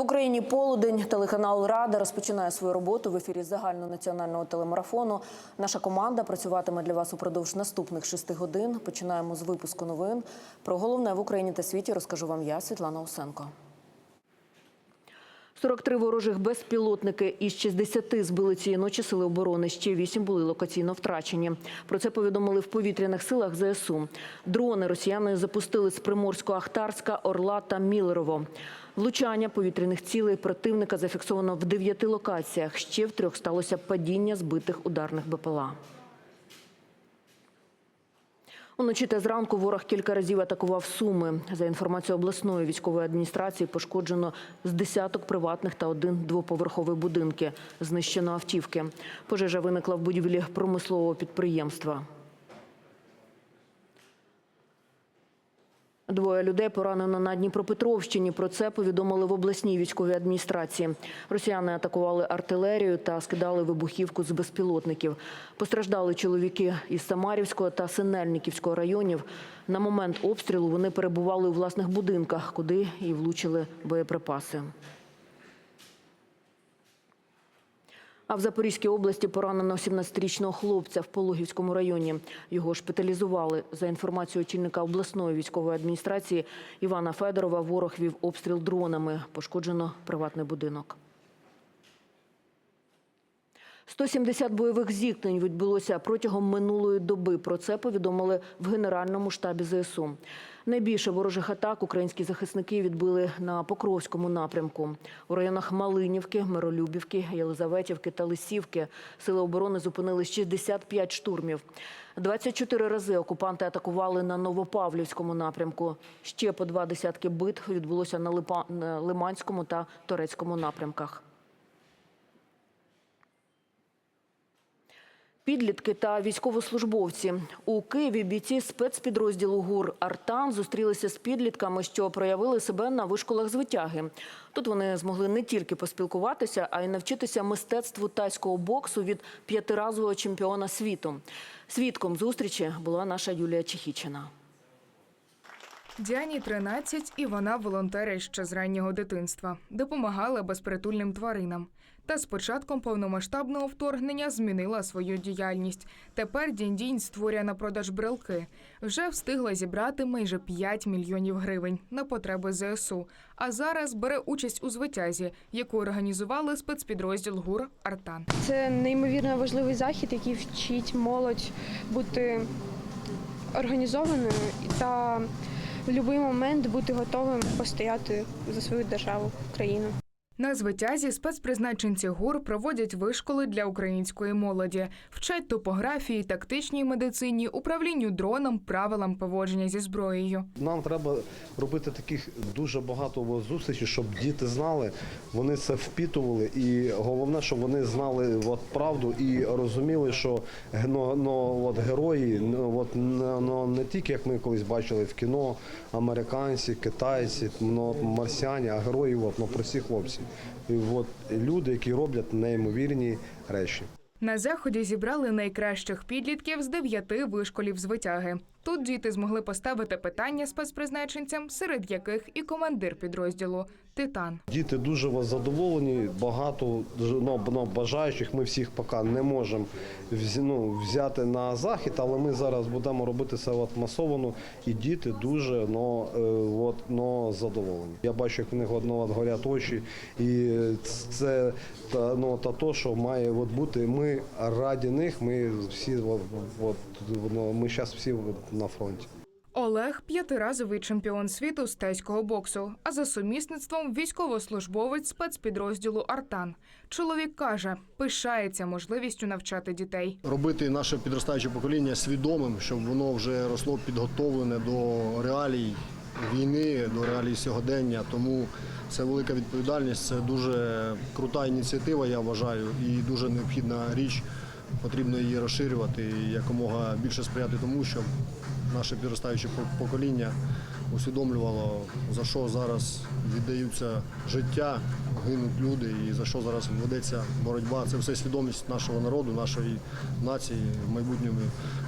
Україні полудень. Телеканал Рада розпочинає свою роботу в ефірі загальнонаціонального телемарафону. Наша команда працюватиме для вас упродовж наступних шести годин. Починаємо з випуску новин. Про головне в Україні та світі розкажу вам я, Світлана Усенко. 43 ворожих безпілотники із 60 збили цієї ночі сили оборони. Ще 8 були локаційно втрачені. Про це повідомили в повітряних силах ЗСУ. Дрони росіяни запустили з Приморсько-Ахтарська, Орла та Мілерово. Влучання повітряних цілей противника зафіксовано в дев'яти локаціях. Ще в трьох сталося падіння збитих ударних БПЛА. Уночі та зранку ворог кілька разів атакував Суми. За інформацією обласної військової адміністрації, пошкоджено з десяток приватних та один двоповерховий будинки. Знищено автівки. Пожежа виникла в будівлі промислового підприємства. Двоє людей поранено на Дніпропетровщині. Про це повідомили в обласній військовій адміністрації. Росіяни атакували артилерію та скидали вибухівку з безпілотників. Постраждали чоловіки із Самарівського та Синельниківського районів. На момент обстрілу вони перебували у власних будинках, куди і влучили боєприпаси. А в Запорізькій області поранено 17-річного хлопця в Пологівському районі. Його шпиталізували. За інформацією очільника обласної військової адміністрації Івана Федорова, ворог вів обстріл дронами. Пошкоджено приватний будинок. 170 бойових зіткнень відбулося протягом минулої доби. Про це повідомили в Генеральному штабі ЗСУ. Найбільше ворожих атак українські захисники відбили на Покровському напрямку. У районах Малинівки, Миролюбівки, Єлизаветівки та Лисівки сили оборони зупинили 65 штурмів. 24 рази окупанти атакували на Новопавлівському напрямку. Ще по два десятки битв відбулося на Лиманському та Торецькому напрямках. Підлітки та військовослужбовці у Києві бійці спецпідрозділу ГУР Артан зустрілися з підлітками, що проявили себе на вишколах з витяги. Тут вони змогли не тільки поспілкуватися, а й навчитися мистецтву тайського боксу від п'ятиразового чемпіона світу. Свідком зустрічі була наша Юлія Чехічина. Діані 13, і вона волонтерить ще з раннього дитинства, допомагала безпритульним тваринам. Та з початком повномасштабного вторгнення змінила свою діяльність. Тепер Дінь-Дінь створює на продаж брелки. Вже встигла зібрати майже 5 мільйонів гривень на потреби ЗСУ. А зараз бере участь у звитязі, яку організували спецпідрозділ ГУР Артан. Це неймовірно важливий захід, який вчить молодь бути організованою та в будь-який момент бути готовим постояти за свою державу, країну. На звитязі спецпризначенці ГУР проводять вишколи для української молоді, вчать топографії, тактичній медицині, управлінню дроном, правилам поводження зі зброєю. Нам треба робити таких дуже багато зустрічей, щоб діти знали, вони це впітували, і головне, щоб вони знали от, правду і розуміли, що ну, ну, от, герої ну, от, ну, не тільки як ми колись бачили в кіно, американці, китайці, ну, марсіані, а герої от, ну, прості хлопці. От, люди, які роблять неймовірні речі. На заході зібрали найкращих підлітків з дев'яти вишколів з витяги. Тут діти змогли поставити питання спецпризначенцям, серед яких і командир підрозділу Титан. Діти дуже вас задоволені, багато ну, ну, бажаючих. Ми всіх поки не можемо ну, взяти на захід, але ми зараз будемо робити це масовано, і діти дуже ну, е, от, ну, задоволені. Я бачу, як в них от горять очі, і це та, ну, та то, що має от бути. Ми раді них. Ми всі от, от, ну, ми зараз всі на фронті. Олег п'ятиразовий чемпіон світу з тайського боксу, а за сумісництвом військовослужбовець спецпідрозділу Артан. Чоловік каже, пишається можливістю навчати дітей. робити наше підростаюче покоління свідомим, щоб воно вже росло підготовлене до реалій війни, до реалій сьогодення. Тому це велика відповідальність, це дуже крута ініціатива, я вважаю, і дуже необхідна річ. Потрібно її розширювати і якомога більше сприяти тому, щоб наше підростаюче покоління усвідомлювало, за що зараз віддаються життя, гинуть люди і за що зараз ведеться боротьба. Це все свідомість нашого народу, нашої нації, в майбутньому,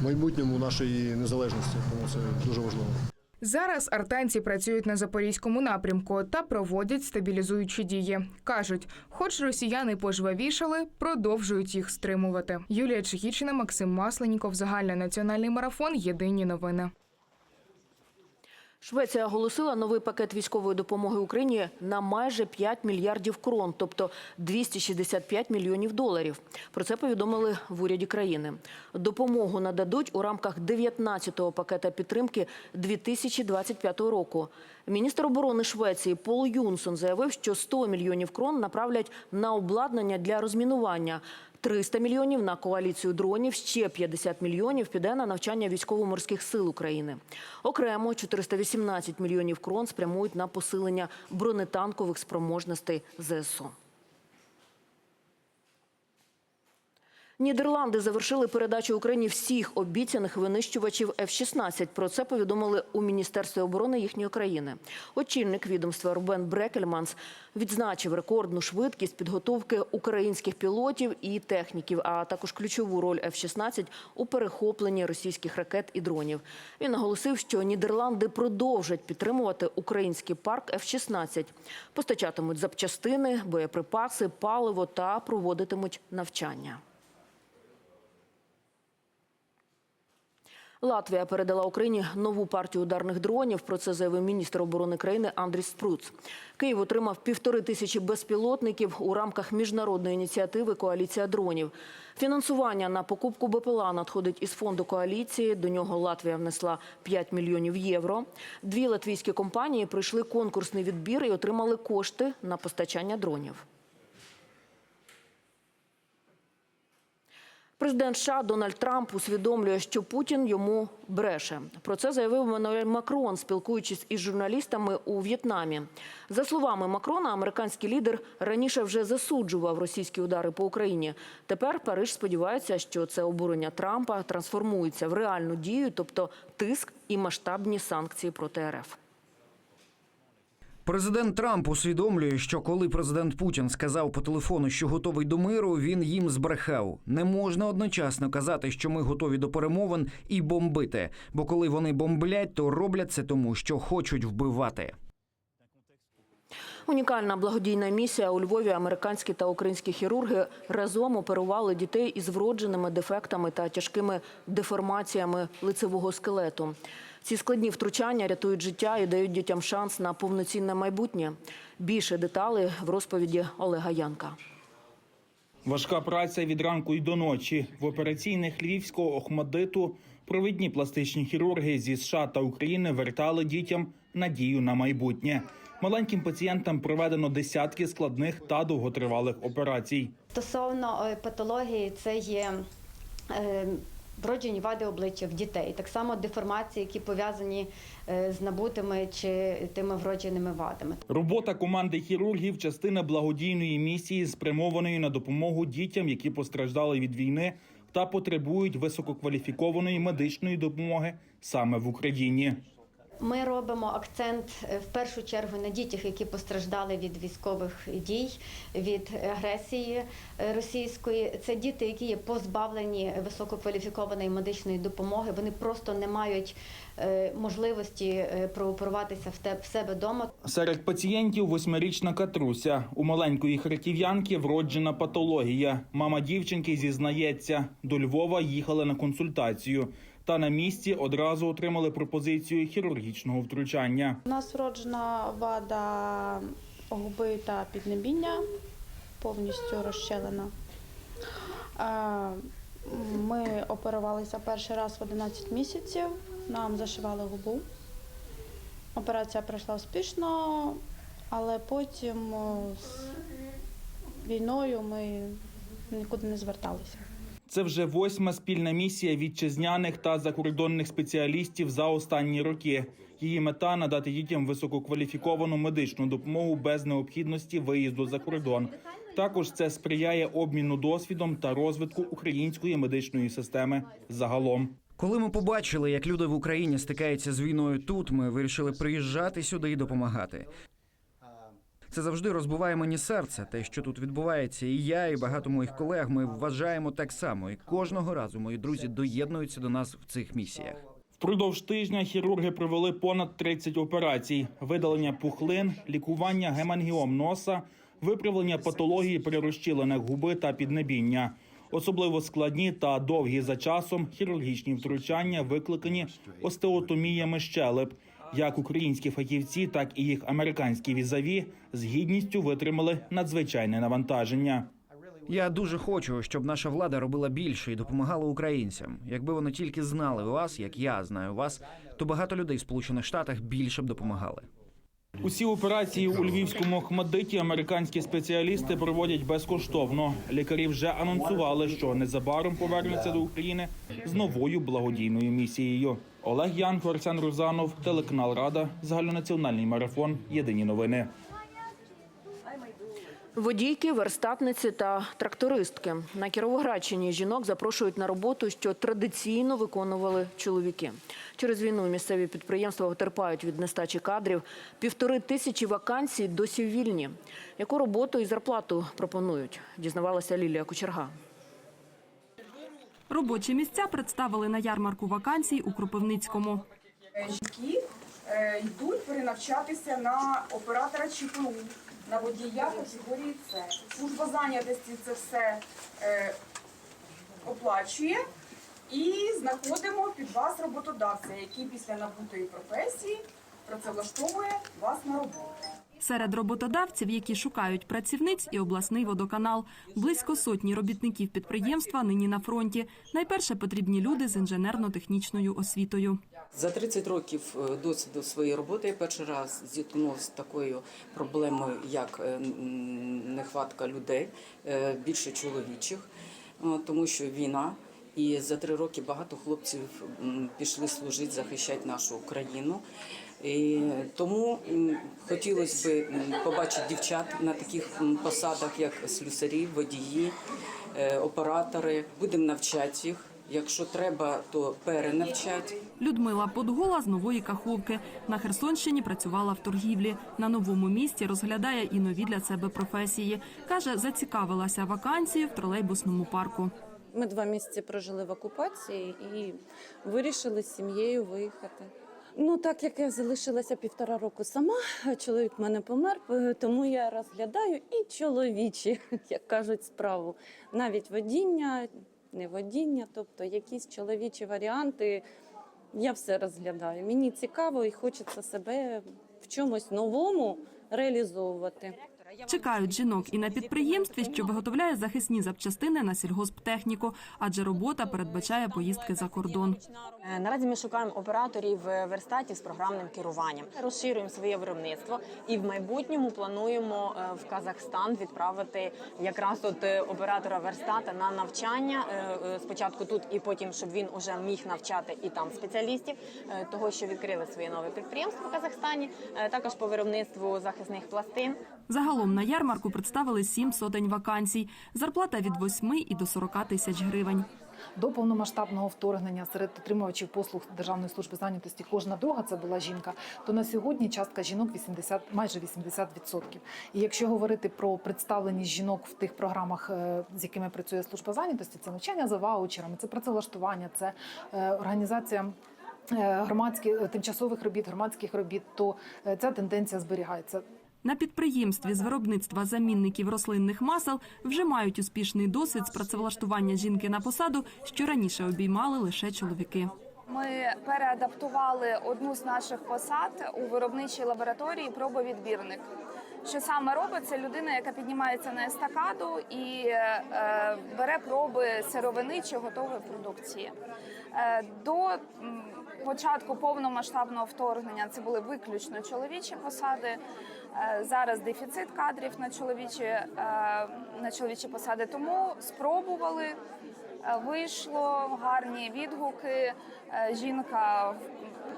в майбутньому нашої незалежності. Тому це дуже важливо. Зараз артанці працюють на запорізькому напрямку та проводять стабілізуючі дії. кажуть, хоч росіяни пожвавішали, продовжують їх стримувати. Юлія Чехічина, Максим Масленіков, загальний національний марафон. Єдині новини. Швеція оголосила новий пакет військової допомоги Україні на майже 5 мільярдів крон, тобто 265 мільйонів доларів. Про це повідомили в уряді країни. Допомогу нададуть у рамках 19-го пакета підтримки 2025 року. Міністр оборони Швеції Пол Юнсон заявив, що 100 мільйонів крон направлять на обладнання для розмінування. 300 мільйонів на коаліцію дронів, ще 50 мільйонів піде на навчання військово-морських сил України. Окремо 418 мільйонів крон спрямують на посилення бронетанкових спроможностей ЗСУ. Нідерланди завершили передачу Україні всіх обіцяних винищувачів F-16. Про це повідомили у Міністерстві оборони їхньої країни. Очільник відомства Рубен Брекельманс відзначив рекордну швидкість підготовки українських пілотів і техніків, а також ключову роль F-16 у перехопленні російських ракет і дронів. Він наголосив, що Нідерланди продовжать підтримувати український парк F-16, постачатимуть запчастини, боєприпаси, паливо та проводитимуть навчання. Латвія передала Україні нову партію ударних дронів. Про це заявив міністр оборони країни Андрій Спруц. Київ отримав півтори тисячі безпілотників у рамках міжнародної ініціативи Коаліція дронів. Фінансування на покупку БПЛА надходить із фонду коаліції. До нього Латвія внесла 5 мільйонів євро. Дві латвійські компанії пройшли конкурсний відбір і отримали кошти на постачання дронів. Президент США Дональд Трамп усвідомлює, що Путін йому бреше. Про це заявив Еммануель Макрон, спілкуючись із журналістами у В'єтнамі. За словами Макрона, американський лідер раніше вже засуджував російські удари по Україні. Тепер Париж сподівається, що це обурення Трампа трансформується в реальну дію, тобто тиск і масштабні санкції проти РФ. Президент Трамп усвідомлює, що коли президент Путін сказав по телефону, що готовий до миру, він їм збрехав. Не можна одночасно казати, що ми готові до перемовин і бомбити. Бо коли вони бомблять, то роблять це тому, що хочуть вбивати. Унікальна благодійна місія у Львові. Американські та українські хірурги разом оперували дітей із вродженими дефектами та тяжкими деформаціями лицевого скелету. Ці складні втручання рятують життя і дають дітям шанс на повноцінне майбутнє. Більше деталей в розповіді Олега Янка. Важка праця від ранку й до ночі в операційних львівського охмадиту провідні пластичні хірурги зі США та України вертали дітям надію на майбутнє. Маленьким пацієнтам проведено десятки складних та довготривалих операцій. Стосовно е, патології, це є е, вроджені вади обличчя в дітей, так само деформації, які пов'язані е, з набутими чи тими вродженими вадами. Робота команди хірургів частина благодійної місії, спрямованої на допомогу дітям, які постраждали від війни та потребують висококваліфікованої медичної допомоги саме в Україні. Ми робимо акцент е, в першу чергу на дітях, які постраждали від військових дій, від агресії е, російської. Це діти, які є позбавлені висококваліфікованої медичної допомоги. Вони просто не мають е, можливості прооперуватися в себе вдома. Серед пацієнтів восьмирічна Катруся. У маленької харків'янки вроджена патологія. Мама дівчинки зізнається, до Львова їхали на консультацію. Та на місці одразу отримали пропозицію хірургічного втручання. У нас вроджена вада губи та піднебіння, повністю розщелена. Е, Ми оперувалися перший раз в 11 місяців, нам зашивали губу. Операція пройшла успішно, але потім з війною ми нікуди не зверталися. Це вже восьма спільна місія вітчизняних та закордонних спеціалістів за останні роки. Її мета надати дітям висококваліфіковану медичну допомогу без необхідності виїзду за кордон. Також це сприяє обміну досвідом та розвитку української медичної системи загалом. Коли ми побачили, як люди в Україні стикаються з війною тут, ми вирішили приїжджати сюди і допомагати. Це завжди розбиває мені серце, те, що тут відбувається. І я, і багато моїх колег. Ми вважаємо так само. І кожного разу мої друзі доєднуються до нас в цих місіях. Впродовж тижня хірурги провели понад 30 операцій: видалення пухлин, лікування гемангіом носа, виправлення патології при розчілених губи та піднебіння. Особливо складні та довгі за часом хірургічні втручання викликані остеотоміями щелеп. Як українські фахівці, так і їх американські візаві з гідністю витримали надзвичайне навантаження. Я дуже хочу, щоб наша влада робила більше і допомагала українцям. Якби вони тільки знали вас, як я знаю вас, то багато людей в Сполучених Штатах більше б допомагали. Усі операції у львівському Хмадиті американські спеціалісти проводять безкоштовно. Лікарі вже анонсували, що незабаром повернуться до України з новою благодійною місією. Олег Янко, Арсен Рузанов, телеканал Рада, загальнонаціональний марафон. Єдині новини. Водійки, верстатниці та трактористки на Кіровоградщині жінок запрошують на роботу, що традиційно виконували чоловіки. Через війну місцеві підприємства потерпають від нестачі кадрів. Півтори тисячі вакансій досі вільні. Яку роботу і зарплату пропонують? Дізнавалася Лілія Кучерга. Робочі місця представили на ярмарку вакансій у Кропивницькому. жінки е, йдуть перенавчатися на оператора ЧПУ, на водія категорії С. Служба зайнятості це все е, оплачує і знаходимо під вас роботодавця, який після набутої професії працевлаштовує вас на роботу. Серед роботодавців, які шукають працівниць, і обласний водоканал. Близько сотні робітників підприємства нині на фронті. Найперше потрібні люди з інженерно-технічною освітою. За 30 років е, досвіду своєї роботи я перший раз зіткнувся з такою проблемою, як е, нехватка людей, е, більше чоловічих, тому що війна. І за три роки багато хлопців пішли служити, захищати нашу країну. І тому хотілося б побачити дівчат на таких посадах, як слюсарі, водії, е, оператори. Будемо навчати їх. Якщо треба, то перенавчати. Людмила Подгола з нової каховки на Херсонщині працювала в торгівлі. На новому місці розглядає і нові для себе професії. каже, зацікавилася вакансією в тролейбусному парку. Ми два місяці прожили в окупації і вирішили з сім'єю виїхати. Ну, так як я залишилася півтора року сама, чоловік в мене помер, е, тому я розглядаю і чоловічі, як кажуть, справу. Навіть водіння, не водіння, тобто якісь чоловічі варіанти. Я все розглядаю. Мені цікаво і хочеться себе в чомусь новому реалізовувати. Чекають жінок і на підприємстві, що виготовляє захисні запчастини на сільгосптехніку, адже робота передбачає поїздки за кордон. Е, Наразі ми шукаємо операторів е, верстатів з програмним керуванням. Розширюємо своє виробництво і в майбутньому плануємо е, в Казахстан відправити якраз от оператора верстата на навчання. Спочатку тут і потім, щоб він уже міг навчати і там спеціалістів, того що відкрили своє нове підприємство в Казахстані, також по виробництву захисних пластин. Загалом на ярмарку представили сім сотень вакансій. Зарплата від 8 і до 40 тисяч гривень. До повномасштабного вторгнення серед отримувачів послуг Державної служби зайнятості кожна друга це була жінка. То на сьогодні частка жінок 80, майже 80%. І якщо говорити про представленість жінок в тих програмах, е, з якими працює служба зайнятості, це навчання за ваучерами, це працевлаштування, це е, організація. е, Громадських тимчасових робіт, громадських робіт, то ця тенденція зберігається. На підприємстві з виробництва замінників рослинних масел вже мають успішний досвід з працевлаштування жінки на посаду, що раніше обіймали лише чоловіки. Ми переадаптували одну з наших посад у виробничій лабораторії пробовідбірник. Що саме робить це людина, яка піднімається на естакаду і е, бере проби сировини чи готової продукції. Е, до початку повномасштабного вторгнення це були виключно чоловічі посади. Е, зараз дефіцит кадрів на чоловічі, е, на чоловічі посади. Тому спробували. Е, Вийшло гарні відгуки. Жінка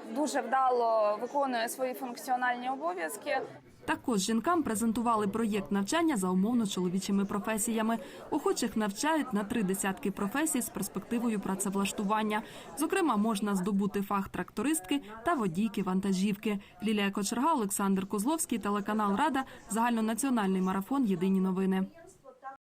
дуже вдало виконує свої функціональні обов'язки. Також жінкам презентували проєкт навчання за умовно чоловічими професіями. Охочих навчають на три десятки професій з перспективою працевлаштування. Зокрема, можна здобути фах трактористки та водійки вантажівки. Лілія Кочерга, Олександр Козловський, телеканал Рада, загальнонаціональний марафон. Єдині новини.